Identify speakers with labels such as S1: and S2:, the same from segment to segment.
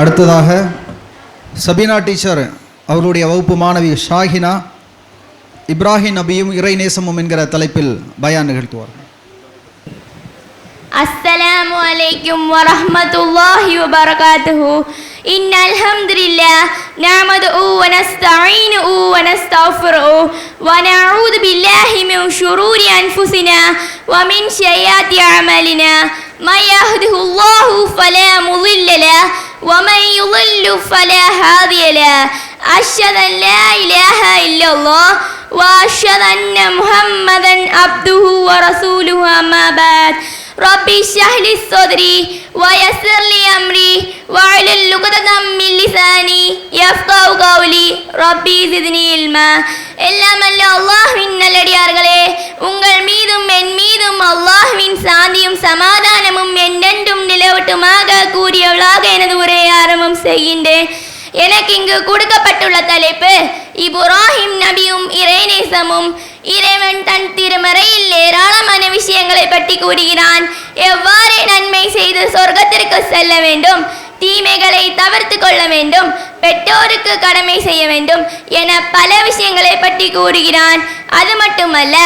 S1: அடுத்ததாக சபீனா டீச்சர் அவர்களுடைய வகுப்பு மாணவி ஷாஹினா இப்ராஹிம் நபியும் இறைநேசமும் என்கிற தலைப்பில் பயான் நிகழ்த்துவார்கள்
S2: السلام عليكم ورحمة الله وبركاته إن الحمد لله نعمده ونستعينه ونستغفره ونعوذ بالله من شرور أنفسنا ومن سيئات أعمالنا من يهده الله فلا مضل له ومن يضل فلا هادي له أشهد أن لا إله إلا الله وأشهد أن محمدا عبده ورسوله أما بعد ربي اشرح لي صدري ويسر لي أمري واحلل عقدة من لساني يفقهوا قولي ربي زدني علما எல்லாம் அல்ல அல்லாஹ்வின் நல்லடியார்களே உங்கள் மீதும் என் மீதும் அல்லாஹ்வின் சாந்தியும் சமாதானமும் என்றென்றும் நிலவட்டுமாக கூறியவளாக எனது உரையை ஆரம்பம் செய்கின்றேன் எனக்கு இங்கு கொடுக்கப்பட்டுள்ள தலைப்பு இப்ராஹிம் நபியும் இறைநேசமும் இறைவன் தன் திருமறையில் ஏராளமான விஷயங்களை பற்றி கூறுகிறான். எவ்வாறு நன்மை செய்து சொர்க்கத்திற்கு செல்ல வேண்டும் தீமைகளை தவிர்த்து கொள்ள வேண்டும் பெற்றோருக்கு கடமை செய்ய வேண்டும் என பல விஷயங்களை பற்றி கூறுகிறான். அது மட்டுமல்ல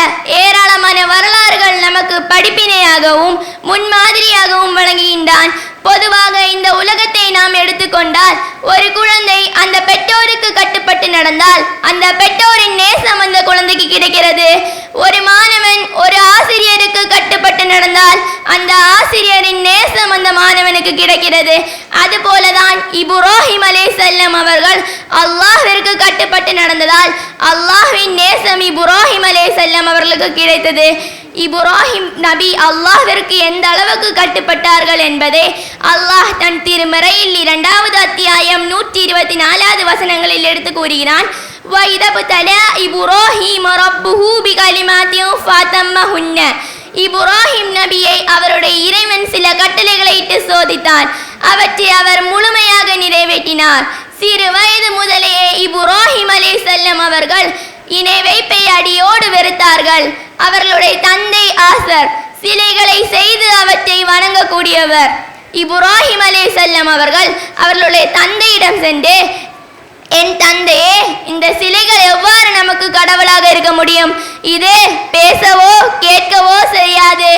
S2: ஏராளமான வரலாறுகள் நமக்கு படிப்பினையாகவும் முன்மாதிரியாகவும் வழங்குகின்றான். பொதுவாக இந்த உலகத்தை நாம் எடுத்துக்கொண்டால் ஒரு குழந்தை அந்த பெற்றோருக்கு கட்டுப்பட்டு நடந்தால் அந்த பெற்றோரின் நேசம் அந்த குழந்தைக்கு கிடைக்கிறது. ஒரு மாணவன் ஒரு ஆசிரியருக்கு கட்டுப்பட்டு நடந்தால் அந்த ஆசிரியரின் நேசம் அந்த மாணவனுக்கு கிடைக்கிறது. அதுபோலதான் இபுரோஹிம் அலே செல்லம் அவர்கள் அல்லாஹிற்கு கட்டுப்பட்டு நடந்ததால் அல்லாஹின் நேசம் இபுரோஹிம் அலே செல்லம் அவர்களுக்கு கிடைத்தது. இப்ராஹிம் நபி அல்லாஹிற்கு எந்த அளவுக்கு கட்டுப்பட்டார்கள் என்பதை அல்லாஹ் தன் திருமறையில் இரண்டாவது அத்தியாயம் நூற்றி இருபத்தி நாலாவது வசனங்களில் எடுத்து கூறுகிறான். இப்ராஹிம் நபியை அவருடைய இறைவன் சில கட்டளைகளை இட்டு சோதித்தார் அவற்றை அவர் முழுமையாக நிறைவேற்றினார். சிறு வயது முதலேயே இப்ராஹிம் அலே செல்லம் அவர்கள் இணை வைப்பை அடியோடு வெறுத்தார்கள். அவர்களுடைய தந்தை ஆசர் சிலைகளை செய்து அவற்றை வணங்கக்கூடியவர். இப்ராஹிம் அலே செல்லம் அவர்கள் அவர்களுடைய தந்தையிடம் சென்று என் தந்தையே இந்த சிலைகள் எவ்வாறு நமக்கு கடவுளாக இருக்க முடியும்? இது பேசவோ கேட்கவோ செய்யாது.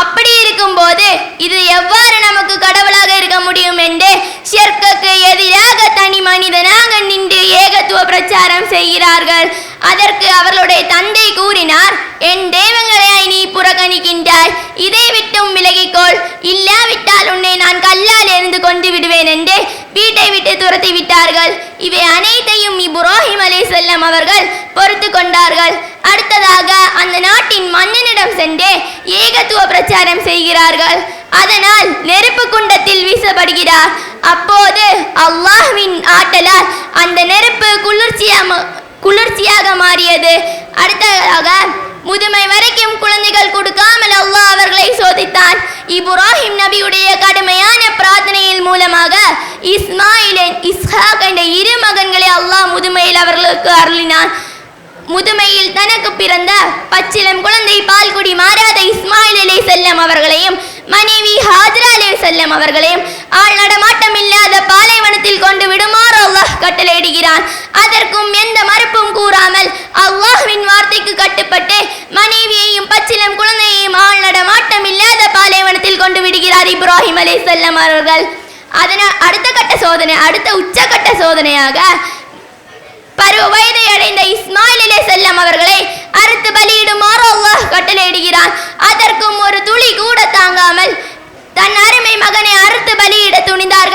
S2: அப்படி இருக்கும்போது இது எவ்வாறு நமக்கு கடவுளாக இருக்க முடியும்? என்று ஷிர்குக்கு எதிராக தனி மனிதனாக நின்று ஏகத்துவ பிரச்சாரம் செய்கிறார்கள். அதற்கு அவர்களுடைய தந்தை கூறினார் என் தெய்வங்களை நீ புறக்கணிக்கின்றாய். இதை விட்டும் விலகிக்கொள். இல்லாவிட்டால் உன்னை நான் கல்லால் எறிந்து கொண்டு விடுவேன் என்று வீட்டை விட்டு துரத்தி விட்டார்கள். இவை அனைத்தையும் இப்ராஹிம் அலை செல்லம் அவர்கள் பொறுத்து கொண்டார்கள். அடுத்ததாக அந்த நாட்டின் மன்னனிடம் சென்று ஏகத்துவ பிரச்சாரம் செய்கிறார்கள். அதனால் நெருப்பு குண்டத்தில் வீசப்படுகிறார். அப்போது அல்லாஹ்வின் ஆட்டலால் அந்த நெருப்பு குளிர்ச்சியாக குளிர்ச்சியாக மாறியது. அடுத்ததாக முதுமை வரைக்கும் குழந்தைகள் கொடுக்காமல் அல்லாஹ் அவர்களை சோதித்தான். இப்ராஹிம் நபியுடைய கடுமையான பிரார்த்தனையின் மூலமாக இஸ்மாயிலின் இஸ்ஹாக் என்ற இரு மகன்களை அல்லாஹ் முதுமையில் அவர்களுக்கு அருளினான். முதுமையில் தனக்கு பிறந்த பச்சிலம் குழந்தை பால்குடி மாறாத இஸ்மாயில் அலை செல்லம் அவர்களையும் மனைவி ஹாஜரா அலே செல்லம் அவர்களையும் ஆள் நடமாட்டம் இல்லாத பாலைவனத்தில் கொண்டு விடுமா கட்டளையிடுகிறான். அதற்கும் எந்த மறுப்பும் கூறாமல் அல்லாஹ்வின் வார்த்தைக்கு கட்டுப்பட்டு மனைவியையும் பச்சிலம் குழந்தையையும் ஆள் நடமாட்டம் இல்லாத பாலைவனத்தில் கொண்டு விடுகிறார் இப்ராஹிம் அலி செல்லம் அவர்கள். அதனால் அடுத்த கட்ட சோதனை அடுத்த உச்சகட்ட சோதனையாக பருவ வயதை அடைந்த இஸ்மாயில் அலே செல்லம் அவர்களை அறுத்து பலியிடுமாறு அல்லாஹ் கட்டளையிடுகிறான். அதற்கும் ஒரு துளி கூட தாங்காமல் தன் அருமை மகனை அறுத்து பலியிட துணிந்தார்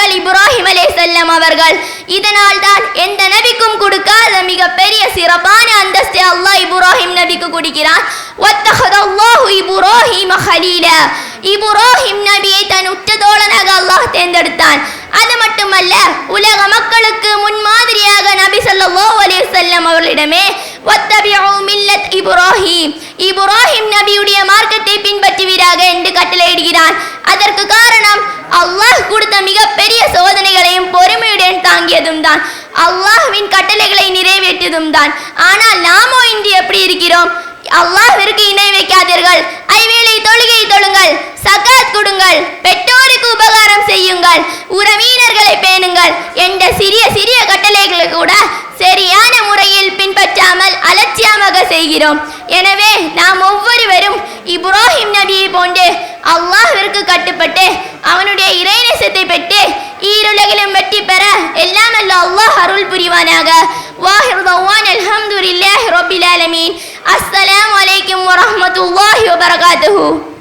S2: செல்லம் அவர்கள். இதனால் தான் எந்த நபிக்கும் கொடுக்காத மிகப்பெரிய சிறப்பான அந்தஸ்தை அல்லாஹ் இப்ராஹிம் நபிக்கு கொடுக்கிறான். ஒத்தகதல்லாஹு நபியை தன் உற்ற அல்லாஹ் தேர்ந்தெடுத்தான். அது மட்டுமல்ல உலக மக்களுக்கு முன்மாதிரியாக நபி சல்லாஹ் அலி செல்லம் அவர்களிடமே ஒத்தபியோ மில்லத் நபியுடைய மார்க்கத்தை பின்பற்றுவீராக என்று கட்டளையிடுகிறான். அதற்கு காரணம் அல்லாஹ் கொடுத்த மிகப்பெரிய சோதனை அல்லாஹ்வின் கட்டளைகளை நிறைவேற்றியதும் தான். ஆனால் நாமோ இன்று எப்படி இருக்கிறோம்? அல்லாஹிற்கு இணை வைக்காதீர்கள். ஐவேளை தொழுகை தொழுங்கள் சகாத் கொடுங்கள் பெற்றோருக்கு உபகாரம் செய்யுங்கள் உறவினர்களை பேணுங்கள் என்ற சிறிய சிறிய கட்டளைகளை கூட சரியான முறையில் பின்பற்றாமல் அலட்சியமாக செய்கிறோம். எனவே நாம் ஒவ்வொருவரும் இப்ராஹிம் நபியை போன்று அல்லாஹிற்கு கட்டுப்பட்டு அவனுடைய இறைநேசத்தை பெற்று ஈருலகிலும் வெற்றி அருள் புரிவானாக வாஹிர் தவான் அல்ஹம்துலில்லாஹி ரப்பில் ஆலமீன் அஸ்ஸலாமு அலைக்கும் வரஹ்மத்துல்லாஹி வபரகாத்துஹு